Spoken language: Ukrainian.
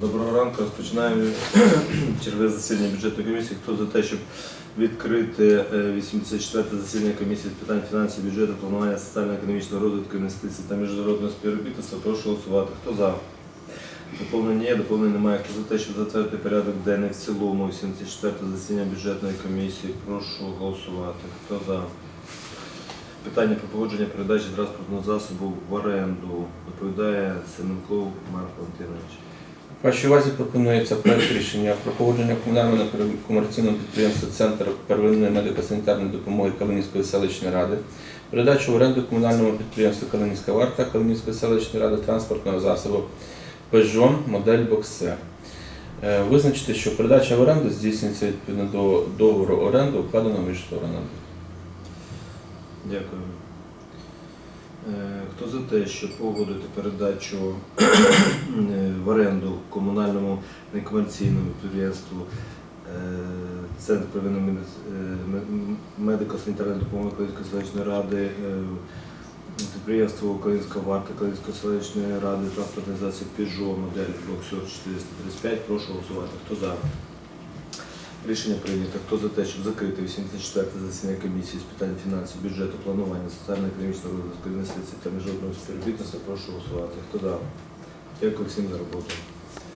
Доброго ранку. Розпочинаємо чергове засідання бюджетної комісії. Хто за те, щоб відкрити е, 84-те засідання комісії з питань фінансів, бюджету, планування соціально-економічного розвитку, інвестицій та міжнародного співробітництва, прошу голосувати. Хто за? Доповнення є, доповнення немає. Хто за те, щоб затвердити порядок денний в цілому 84-те засідання бюджетної комісії, прошу голосувати. Хто за? Питання про погодження передачі транспортного засобу в оренду доповідає Семенков Марко Валентинович. Вашій увазі пропонується проект рішення про погодження комунального комерційного підприємства Центр первинної медико-санітарної допомоги Калинівської селищної ради, передачу в оренду комунальному підприємству Калинівська варта Калинівської селищної ради транспортного засобу Peugeot модель Боксер. Е, Визначити, що передача в оренду здійснюється відповідно до договору оренди, укладеного між сторонами. Дякую. Е, Хто за те, щоб погодити передачу е, в оренду комунальному некомерційному підприємству е, Центр первинної медико-санітарної допомоги Української селищної ради, підприємство Українська варта Української селищної ради, транспортний засіб Peugeot модель Boxer 435. Прошу голосувати. Хто за? Рішення прийнято. Хто за те, щоб закрити 84-те засідання комісії з питань фінансів, бюджету, планування, соціально-економічного розвитку, інвестицій та міжнародного співробітництва, прошу голосувати. Хто дав? Дякую всім за роботу.